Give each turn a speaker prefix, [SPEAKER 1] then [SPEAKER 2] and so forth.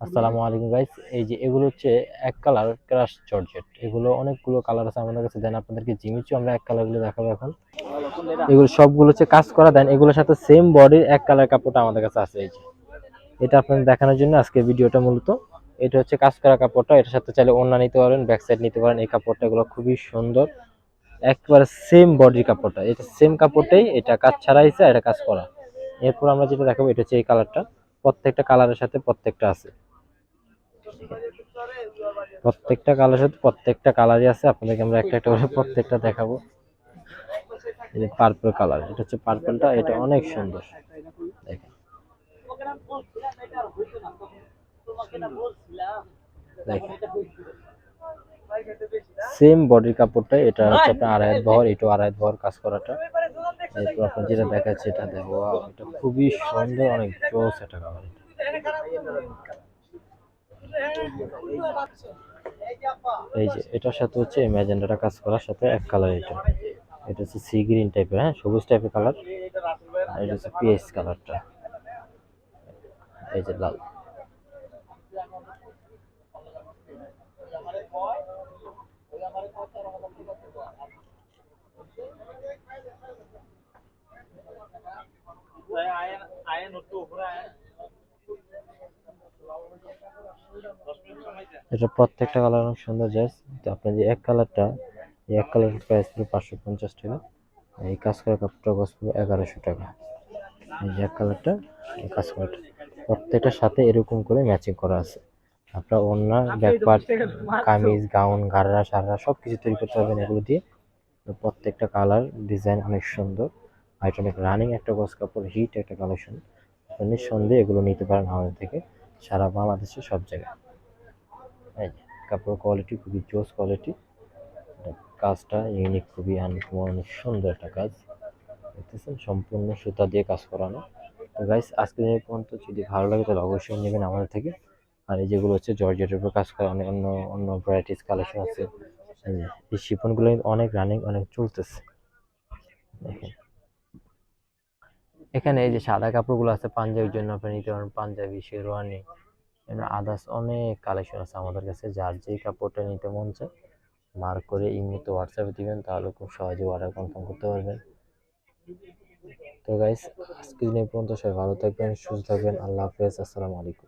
[SPEAKER 1] আসসালামু আলাইকুম গাইস এই যে এগুলো হচ্ছে এক কালার ক্রাশ জর্জেট এগুলো অনেকগুলো কালার আছে আমাদের কাছে। দেন আপনাদেরকে জিমিচু আমরা এক কালারগুলো দেখাবো এখন। এগুলো সবগুলো হচ্ছে কাজ করা। দেন এগুলোর সাথে সেম বডির এক কালার কাপড়টা আমাদের কাছে আছে এই যে। এটা আপনাদের দেখানোর জন্য আজকে ভিডিওটা মূলত। এটা হচ্ছে কাজ করা কাপড়টা। এটার সাথে চাইলে ওন্না নিতে পারেন ব্যাক সাইড নিতে পারেন। এই কাপড়টা এগুলো খুবই সুন্দর। একবারে সেম বডির কাপড়টা। এটা সেম কাপড়টাই, এটা কাজ ছাড়া আর এটা কাজ করা। এরপর আমরা যেটা দেখাবো, এটা হচ্ছে এই কালারটা প্রত্যেকটা কালারের সাথে প্রত্যেকটা আছে। প্রত্যেকটা কালার সাথে প্রত্যেকটা কালারই আছে। আপনাদেরকে আমরা একটা একটা করে প্রত্যেকটা দেখাবো। এই যে পার্পল কালার এটা হচ্ছে পার্পলটা এটা অনেক সুন্দর। দেখেন। সেম বডির কাপড়টা এটা হচ্ছে আপনার আড়াই বহর এটাও আড়াই বহর কাজ করাটা। এরপর আপনার যেটা দেখাচ্ছে, এটা দেখো এটা খুবই সুন্দর, অনেক জোস একটা কালার এই যে, এটার সাথে হচ্ছে ম্যাজেন্ডাটা কাজ করার সাথে এক কালার এটা এটা হচ্ছে সি গ্রিন টাইপের হ্যাঁ সবুজ টাইপের কালার আর এটা হচ্ছে পিএস কালারটা এই যে লাল। এটা প্রত্যেকটা কালার অনেক সুন্দর জাস তো আপনার যে এক কালারটা এই এক কালারের প্রাইস পুরো পাঁচশো পঞ্চাশ টাকা। এই কাজ করা কাপড়টা কস্ট পুরো এগারোশো টাকা। এই যে এক কালারটা এই কাজ করাটা। প্রত্যেকটার সাথে এরকম করে ম্যাচিং করা আছে। আপনার অন্য ব্যাকপার্ট কামিজ গাউন গাড়রা সাররা সব কিছু তৈরি করতে পারবেন এগুলো দিয়ে। তো প্রত্যেকটা কালার ডিজাইন অনেক সুন্দর। অনেক রানিং একটা গস কাপড় হিট একটা কালেকশন আপনি নিঃসন্দেহে এগুলো নিতে পারেন আমাদের থেকে। সারা বাংলাদেশে সব জায়গায়। এই যে, কাপড়ের কোয়ালিটি খুবই জোস কোয়ালিটি কাজটা ইউনিক খুবই অনেক সুন্দর একটা কাজ। দেখতেছেন সম্পূর্ণ সুতা দিয়ে কাজ করানো। তো গাইস আজকে দিনের পর্যন্ত যদি ভালো লাগে তাহলে অবশ্যই নেবেন আমাদের থেকে। আর এই যেগুলো হচ্ছে জর্জেটের উপর কাজ করা অনেক অন্য অন্য ভ্যারাইটিস কালেকশন আছে। এই শিপনগুলো অনেক রানিং অনেক চলতেছে। দেখেন। এখানে এই যে সাদা কাপড়গুলো আছে পাঞ্জাবির জন্য আপনি নিতে পারেন, পাঞ্জাবি, শেরওয়ানি আদার্স অনেক কালেকশন আছে আমাদের কাছে, যার যেই কাপড়টা নিতে মন চায় মার্ক করে ইমোতে হোয়াটসঅ্যাপে দিবেন, তাহলে খুব সহজে অর্ডার কনফার্ম করতে পারবেন। তো গাইস আজকের দিন পর্যন্ত সবাই ভালো থাকবেন, সুস্থ থাকবেন, আল্লাহ হাফেজ, আসসালামু আলাইকুম।